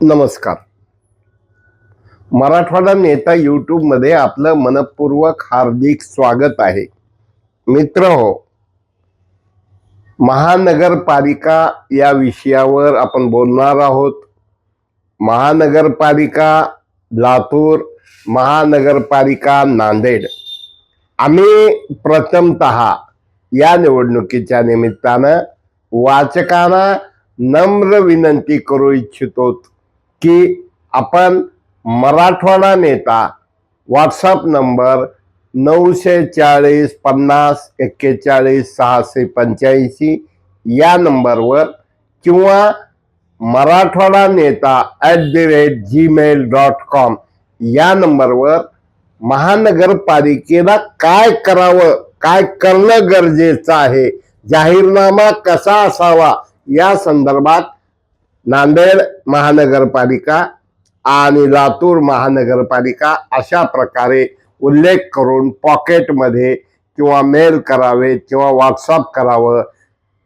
नमस्कार. मराठवाडा नेता यूट्यूबमध्ये आपलं मनपूर्वक हार्दिक स्वागत आहे. मित्र हो महानगरपालिका या विषयावर आपण बोलणार आहोत. महानगरपालिका लातूर महानगरपालिका नांदेड. आम्ही प्रथमतः या निवडणुकीच्या निमित्तानं वाचकांना नम्र विनंती करू इच्छितो की आपण मराठवाडा नेता व्हॉट्सअप नंबर नऊशे चाळीस पन्नास एक्केचाळीस सहाशे पंच्याऐंशी या नंबरवर किंवा Marathwada neta at the rate Gmail dot com या नंबरवर महानगरपालिकेला काय करावं काय करणं गरजेचं आहे जाहीरनामा कसा असावा या संदर्भात नांदेड महानगरपालिका आणि लातूर महानगरपालिका अशा प्रकारे उल्लेख करून पॉकेटमध्ये किंवा मेल करावे किंवा व्हॉट्सअप करावं.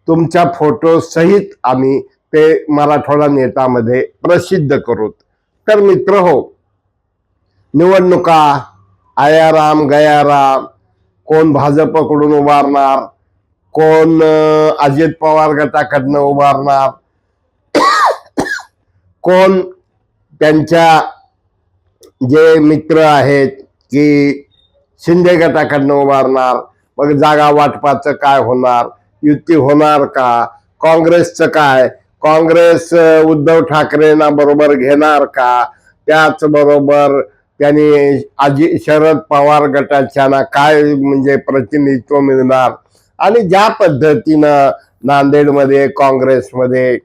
तुमच्या फोटोसहित आम्ही ते मराठवाडा नेतामध्ये प्रसिद्ध करू. तर मित्र हो निवडणुका आयाराम गयाराम कोण भाजपकडून उभारणार कोण अजित पवार गटाकडनं उभारणार कोण त्यांच्या जे मित्र आहेत की शिंदे गटाकडनं उभारणार मग जागा वाटपाचं काय होणार युती होणार का काँग्रेसचं काय काँग्रेस उद्धव ठाकरेंना बरोबर घेणार का त्याचबरोबर त्यांनी आजी शरद पवार गटाच्यांना काय म्हणजे प्रतिनिधित्व मिळणार आणि ज्या पद्धतीनं नांदेडमध्ये काँग्रेसमध्ये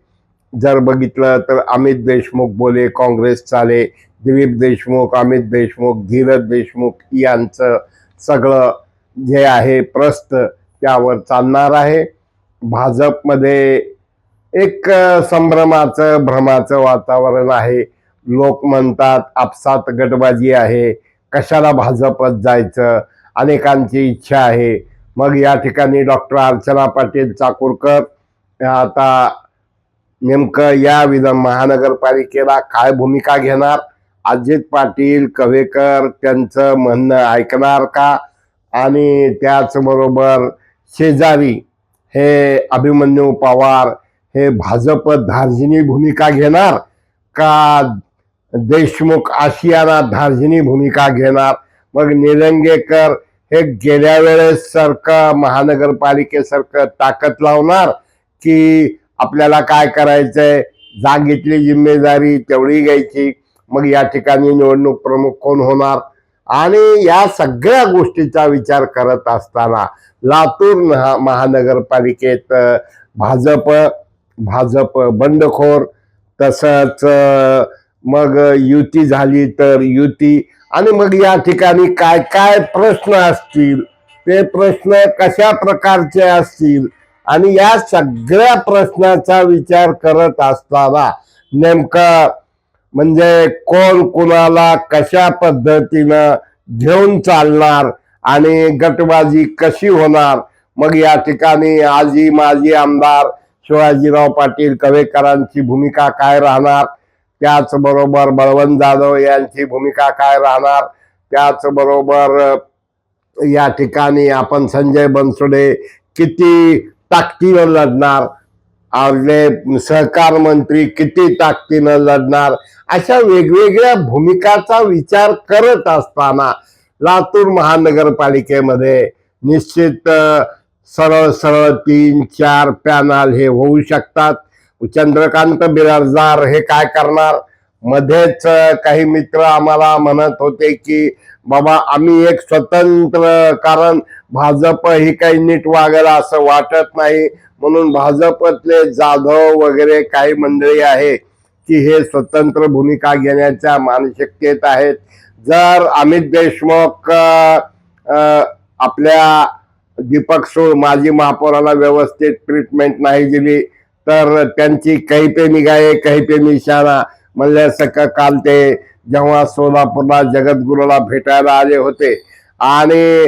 जर बघितलं तर अमित देशमुख बोले काँग्रेस चाले दिलीप देशमुख अमित देशमुख धीरज देशमुख यांचं सगळं जे आहे प्रस्त त्यावर चालणार आहे. भाजपमध्ये एक संभ्रमाचं भ्रमाचं वातावरण आहे. लोक म्हणतात आपसात गटबाजी आहे. कशाला भाजपत जायचं? अनेकांची इच्छा आहे. मग या ठिकाणी डॉक्टर अर्चना पाटील चाकूरकर आता नेमकं या विधान महानगरपालिकेला काय भूमिका घेणार? अजित पाटील कवेकर त्यांचं म्हणणं ऐकणार का? आणि त्याचबरोबर शेजारी हे अभिमन्यू पवार हे भाजप धार्जिनी भूमिका घेणार का? देशमुख आशियाना धार्जिनी भूमिका घेणार? मग निलंगेकर हे गेल्या वेळेस सारखं महानगरपालिकेसारखं ताकद लावणार की आपल्याला काय करायचंय? जागेतली जिम्मेदारी तेवढी घ्यायची. मग या ठिकाणी निवडणूक प्रमुख कोण होणार? आणि या सगळ्या गोष्टीचा विचार करत असताना लातूर महा- महानगरपालिकेत भाजप भाजप बंडखोर तसंच मग युती झाली तर युती. आणि मग या ठिकाणी काय काय प्रश्न असतील? ते प्रश्न कशा प्रकारचे असतील? आणि या सगळ्या प्रश्नाचा विचार करत असताना नेमकं म्हणजे कोण कुणाला कशा पद्धतीनं घेऊन चालणार आणि गटबाजी कशी होणार? मग या ठिकाणी आजी माजी आमदार शिवाजीराव पाटील कवेकरांची भूमिका काय राहणार? त्याचबरोबर बळवंत जाधव यांची भूमिका काय राहणार? त्याचबरोबर या ठिकाणी आपण संजय बनसोडे किती ताकदीनं लढणार. आपले सहकार मंत्री किती ताकदीनं लढणार? अशा वेगवेगळ्या भूमिकाचा विचार करत असताना लातूर महानगरपालिकेमध्ये निश्चित सरळ सरळ तीन चार पॅनल हे होऊ शकतात. चंद्रकांत बिराजदार हे काय करणार? मध्येच काही मित्र आम्हाला म्हणत होते की बाबा आम्ही एक स्वतंत्र कारण भाजप ही काही नीट वागेल असं वाटत नाही. म्हणून भाजपतले जाधव वगैरे काही मंडळी आहे की हे स्वतंत्र भूमिका घेण्याच्या मानसिकतेत आहेत. जर अमित देशमुख आपल्या दीपक सोळ माजी महापौराला व्यवस्थित ट्रीटमेंट नाही दिली तर त्यांची काही पे निघाये काही पे निशाणा म्हणल्यासारखं काल ते जेव्हा सोलापूरला जगद्गुरूला भेटायला आले होते आणि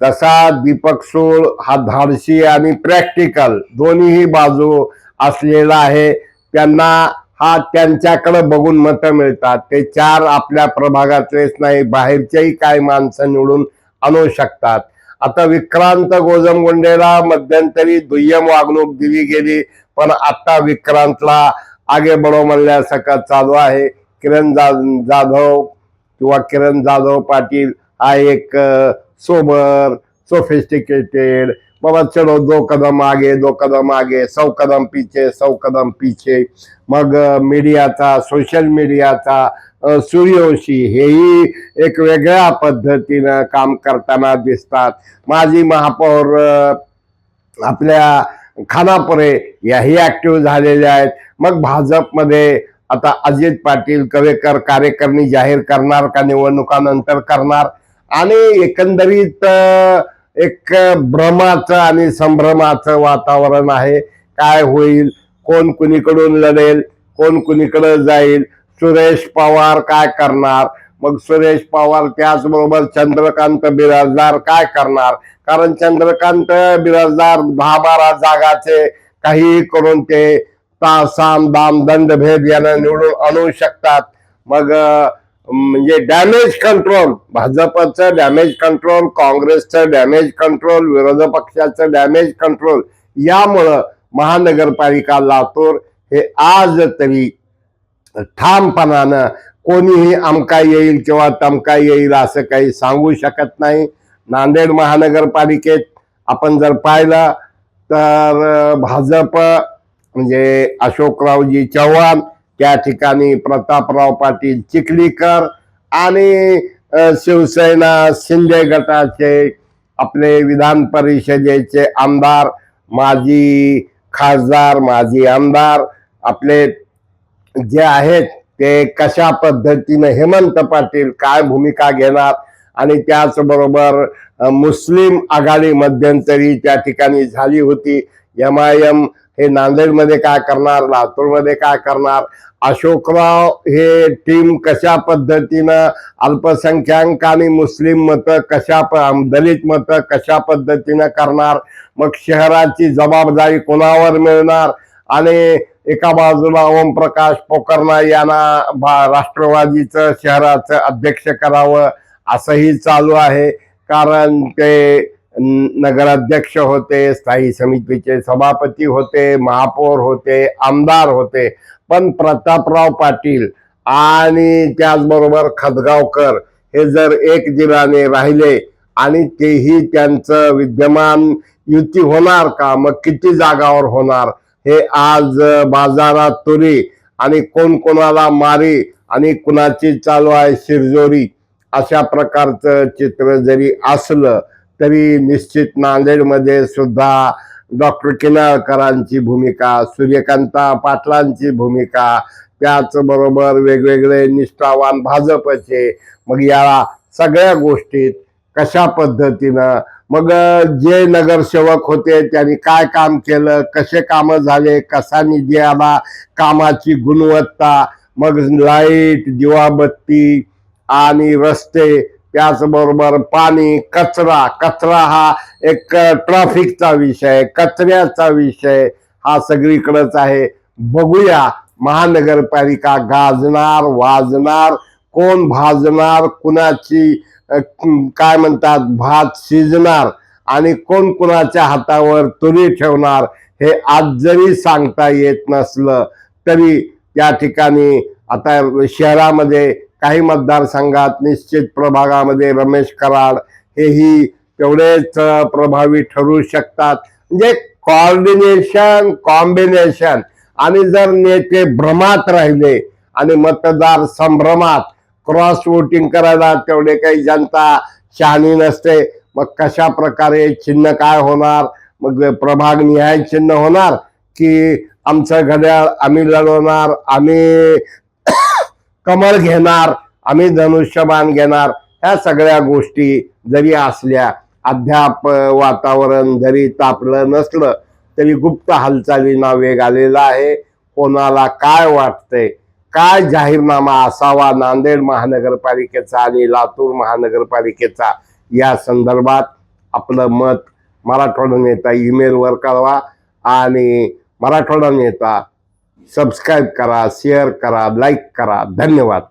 तसा दीपक सूळ हा धाडसी आणि प्रॅक्टिकल दोन्हीही बाजू असलेला आहे. त्यांना हा त्यांच्याकडे बघून मतं मिळतात. ते चार आपल्या प्रभागातलेच नाही बाहेरचेही काही माणसं निवडून आणू शकतात. आता विक्रांत गोजमगुंडेला मध्यंतरी दुय्यम वागणूक दिली गेली पण आता विक्रांतला आगे बडो म्हणल्यासारखं चालू आहे. किरण जा जाधव किंवा किरण जाधव पाटील हा एक सोबर सोफिस्टिकेटेड बाबा चलो दो कदम आगे दो कदम आगे सौ कदम पीछे सौ कदम पीछे. मग मीडियाचा सोशल मीडियाचा सूर्यवंशी हेही एक वेगळ्या पद्धतीनं काम करताना दिसतात. माजी महापौर आपल्या खानापुरे याही ॲक्टिव्ह झालेल्या आहेत. मग भाजपमध्ये आता अजित पाटील कवेकर कार्यकारिणी जाहीर करणार का निवडणुकानंतर करणार? आणि एकंदरीत एक भ्रमाचं आणि संभ्रमाचं वातावरण आहे. काय होईल? कोण कुणीकडून लढेल? कोण कुणीकडे जाईल? सुरेश पवार काय करणार? मग सुरेश पवार त्याचबरोबर चंद्रकांत बिराजदार काय करणार? कारण चंद्रकांत बिराजदार दहा बारा जागाचे काही करून ते तासाम दाम दंड भेद यांना निवडून आणू शकतात. मग म्हणजे डॅमेज कंट्रोल भाजपचं डॅमेज कंट्रोल काँग्रेसचं डॅमेज कंट्रोल विरोधी पक्षाचं डॅमेज कंट्रोल यामुळं महानगरपालिका लातूर हे आज तरी ठामपणानं कोणीही अमका येईल किंवा तमका येईल असं काही सांगू शकत नाही. नांदेड महानगरपालिकेत आपण जर पाहिलं तर भाजप म्हणजे अशोकरावजी चव्हाण त्या ठिकाणी प्रतापराव पाटील चिखलीकर आणि शिवसेना शिंदे गटाचे आपले विधान परिषदेचे आमदार माजी खासदार माजी आमदार आपले जे आहेत ते कशा पद्धतीने हेमंत पाटील काय भूमिका घेणार आणि त्याचबरोबर मुस्लिम आघाडी मध्यंतरी त्या ठिकाणी झाली होती. एम आय एम हे नांदेडमध्ये काय करणार लातूरमध्ये काय करणार? अशोकराव हे टीम कशा पद्धतीनं अल्पसंख्याक आणि मुस्लिम मतं कशा प- दलित मतं कशा पद्धतीनं करणार? मग शहराची जबाबदारी कोणावर मिळणार? आणि एका बाजूला ओमप्रकाश पोकरणा यांना भा- राष्ट्रवादीचं शहराचं अध्यक्ष करावं असंही चालू आहे. कारण ते नगराध्यक्ष होते स्थायी समितीचे सभापती होते महापौर होते आमदार होते. पण प्रतापराव पाटील आणि त्याचबरोबर खदगावकर हे जर एक दिलाने राहिले आणि तेही त्यांचं विद्यमान युती होणार का? मग किती जागावर होणार? हे आज बाजारात तुरी आणि कोण कोणाला मारी आणि कुणाची चालू आहे शिरजोरी अशा प्रकारचं चित्र जरी असलं तरी निश्चित नांदेडमध्ये सुद्धा डॉक्टर किनाळकरांची भूमिका सूर्यकांता पाटलांची भूमिका त्याचबरोबर वेगवेगळे निष्ठावान भाजपचे मग या सगळ्या गोष्टीत कशा पद्धतीनं मग जे नगरसेवक होते त्यांनी काय काम केलं कसे कामं झाले कसा निधी आला कामाची गुणवत्ता मग लाइट दिवाबत्ती आणि रस्ते त्याचबरोबर पाणी कचरा. कचरा हा एक ट्रॅफिकचा विषय कचऱ्याचा विषय हा सगळीकडेच आहे. बघूया महानगरपालिका गाजणार वाजणार कोण भाजणार कुणाची काय म्हणतात भात शिजणार आणि कोण कुणाच्या हातावर तुरी ठेवणार हे आज जरी सांगता येत नसलं तरी त्या ठिकाणी आता शहरामध्ये काही मतदारसंघात निश्चित प्रभागामध्ये रमेश कराड हेही तेवढेच प्रभावी ठरू शकतात. म्हणजे कॉर्डिनेशन कॉम्बिनेशन आणि जर नेते भ्रमात राहिले आणि मतदार संभ्रमात क्रॉस वोटिंग करायला तेवढे काही जनता शहाणी नसते मग कशा प्रकारे चिन्ह काय होणार? मग प्रभाग निहाय चिन्ह होणार की आमचं घड्याळ आम्ही लढवणार आम्ही कमळ घेणार आम्ही धनुष्यबाण घेणार. ह्या सगळ्या गोष्टी जरी असल्या अद्याप वातावरण जरी तापलं नसलं तरी गुप्त हालचालींना वेग आलेला आहे. कोणाला काय वाटतंय? काय जाहीरनामा असावा नांदेड महानगरपालिकेचा आणि लातूर महानगरपालिकेचा? या संदर्भात आपलं मत मराठवाडा नेता ईमेलवर कळवा आणि मराठवाडा नेता सबस्क्राईब करा शेअर करा लाईक करा. धन्यवाद.